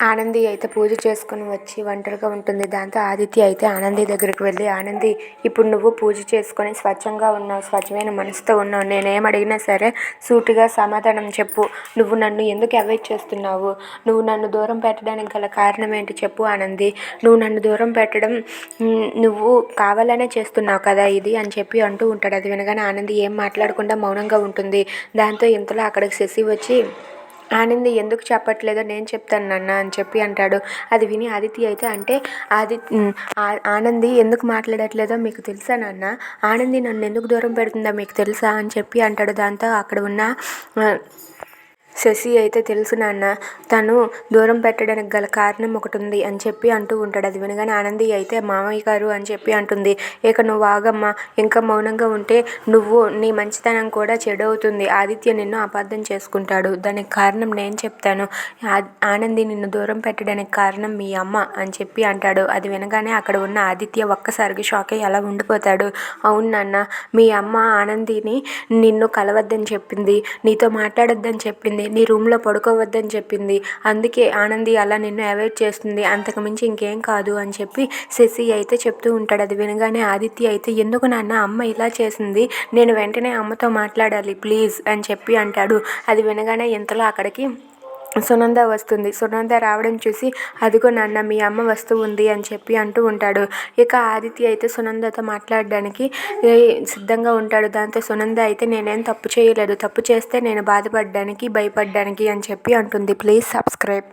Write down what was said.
ఆనంది అయితే పూజ చేసుకుని వచ్చి ఒంటరిగా ఉంటుంది. దాంతో ఆదిత్య అయితే ఆనంది దగ్గరికి వెళ్ళి ఆనంది ఇప్పుడు నువ్వు పూజ చేసుకొని స్వచ్ఛంగా ఉన్నావు స్వచ్ఛమైన మనసుతో ఉన్నావు. నేనేం అడిగినా సరే సూటిగా సమాధానం చెప్పు. నువ్వు నన్ను ఎందుకు అవాయిడ్ చేస్తున్నావు? నువ్వు నన్ను దూరం పెట్టడానికి గల కారణం ఏంటి చెప్పు ఆనంది. నువ్వు నన్ను దూరం పెట్టడం నువ్వు కావాలనే చేస్తున్నావు కదా ఇది అని చెప్పి అంటూ ఉంటాడు. అది వినగానే ఆనంది ఏం మాట్లాడకుండా మౌనంగా ఉంటుంది. దాంతో ఇంతలో అక్కడికి శశి వచ్చి ఆనంది ఎందుకు చెప్పట్లేదో? నేను చెప్తాను నాన్న అని చెప్పి అంటాడు. అది విని ఆదితి అయితే అంటే ఆది ఆనంది ఎందుకు మాట్లాడట్లేదో మీకు తెలుసా నాన్న? ఆనంది నన్ను ఎందుకు దూరం పెడుతుందో మీకు తెలుసా? అని చెప్పి అంటాడు. దాంతో అక్కడ ఉన్న శశి అయితే తెలుసు నాన్న తను దూరం పెట్టడానికి గల కారణం ఒకటి ఉంది అని చెప్పి అంటూ ఉంటాడు. అది వినగానే ఆనంది అయితే మామయ్య గారు అని చెప్పి అంటుంది. ఇక నువ్వు ఆగమ్మా ఇంకా మౌనంగా ఉంటే నువ్వు నీ మంచితనం కూడా చెడవుతుంది. ఆదిత్య నిన్ను అపార్థం చేసుకుంటాడు. దానికి కారణం నేను చెప్తాను. ఆనంది నిన్ను దూరం పెట్టడానికి కారణం మీ అమ్మ అని చెప్పి అంటాడు. అది వినగానే అక్కడ ఉన్న ఆదిత్య ఒక్కసారిగా షాక్ అయ్యి అలా ఉండిపోతాడు. అవును నాన్న మీ అమ్మ ఆనందిని నిన్ను కలవద్దని చెప్పింది. నీతో మాట్లాడొద్దని చెప్పింది. నీ రూమ్లో పడుకోవద్దని చెప్పింది. అందుకే ఆనంది అలా నిన్ను అవాయిడ్ చేస్తుంది. అంతకు మించి ఇంకేం కాదు అని చెప్పి శశి అయితే చెప్తూ ఉంటాడు. అది వినగానే ఆదిత్య అయితే ఎందుకు నాన్న అమ్మ ఇలా చేసింది? నేను వెంటనే అమ్మతో మాట్లాడాలి ప్లీజ్ అని చెప్పి అంటాడు. అది వినగానే ఇంతలో అక్కడికి సునంద వస్తుంది. సునంద రావడం చూసి అదిగో నాన్న మీ అమ్మ వస్తూ ఉంది అని చెప్పి అంటూ ఉంటాడు. ఇక ఆదిత్య అయితే సునందతో మాట్లాడడానికి సిద్ధంగా ఉంటాడు. దాంతో సునంద అయితే నేనేం తప్పు చేయలేదు. తప్పు చేస్తే నేను బాధపడడానికి భయపడడానికి అని చెప్పి అంటుంది. Please subscribe.